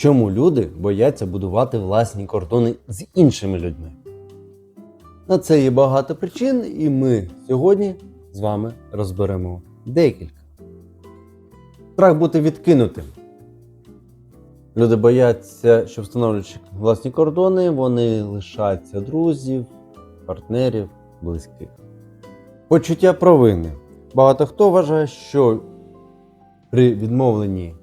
Чому люди бояться будувати власні кордони з іншими людьми? На це є багато причин, і ми сьогодні з вами розберемо декілька. Страх бути відкинутим. Люди бояться, що встановлюючи власні кордони, вони лишаються друзів, партнерів, близьких. Почуття провини. Багато хто вважає, що при відмовленні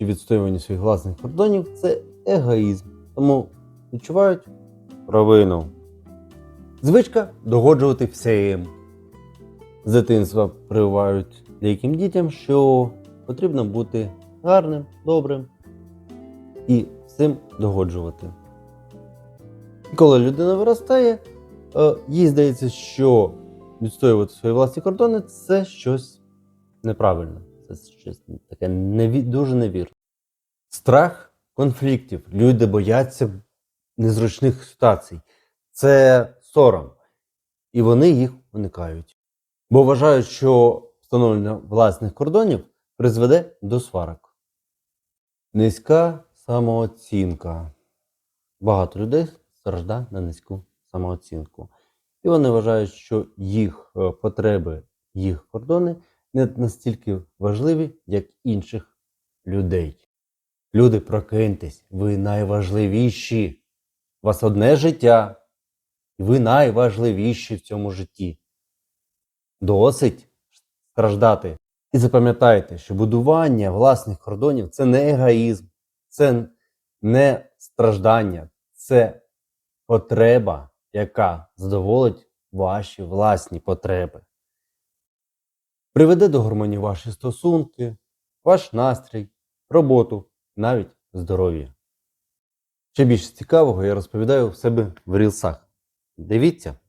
чи відстоюванні своїх власних кордонів це егоїзм, тому відчувають провину. Звичка догоджувати всім. З дитинства прививають деяким дітям, що потрібно бути гарним, добрим і всім догоджувати. І коли людина виростає, е, їй здається, що відстоювати свої власні кордони це щось неправильне, це щось таке неві... дуже невірне. Страх конфліктів. Люди бояться незручних ситуацій. Це сором. І вони їх уникають. Бо вважають, що встановлення власних кордонів призведе до сварок. Низька самооцінка. Багато людей страждає на низьку самооцінку. І вони вважають, що їх е, потреби, їх кордони не настільки важливі, як інших людей. Люди, прокиньтесь, ви найважливіші. У вас одне життя, і ви найважливіші в цьому житті. Досить страждати. І запам'ятайте, що будування власних кордонів це не егоїзм, це не страждання, це потреба, яка задоволить ваші власні потреби. Приведе до гармонії ваші стосунки, ваш настрій, роботу, навіть здоров'я. Ще більше цікавого я розповідаю в себе в рілсах. Дивіться!